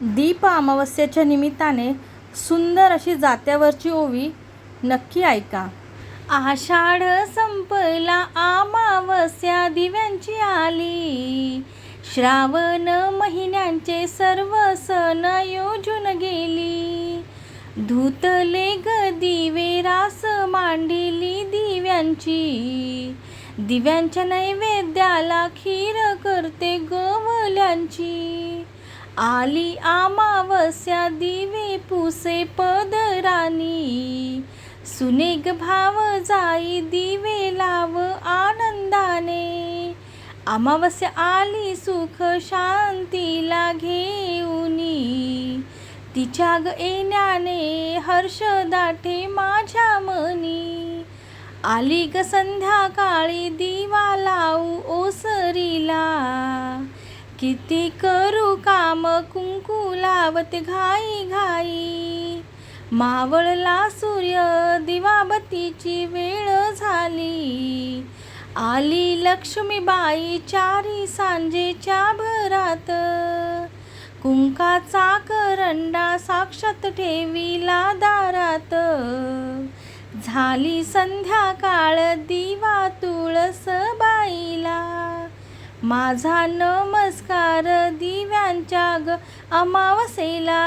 दीप अमावस्येच्या निमित्ताने सुंदर अशी जात्यावरची ओवी नक्की ऐका. आषाढ संपला अमावस्या दिव्यांची आली. श्रावण महिन्यांचे सर्व सण योजून गेली. धुतले ग दिवे रास मांडिली दिव्यांची. दिव्यांच्या नैवेद्याला खीर करते गवल्यांची. आली अमावस्या दिवे पुसे पदरानी सुनेग भाव जाई दिवे लाव आनंदाने. अमावस्या आली सुख शांतीला घेऊनी. तिच्या ग येण्याने हर्ष दाटे माझ्या मनी. आली ग संध्याकाळी दिवा लावू ओस किती करू काम कुंकू लावत घाई घाई. मावळला सूर्य दिवाबतीची वेळ झाली. आली लक्ष्मीबाई चारी सांजेच्या भरात. कुंकाचा करंडा साक्षात ठेवीला दारात. झाली संध्याकाळ दिवा तुळस बाईला. माझा नमस्कार दिव्यांच्या ग अमावसेला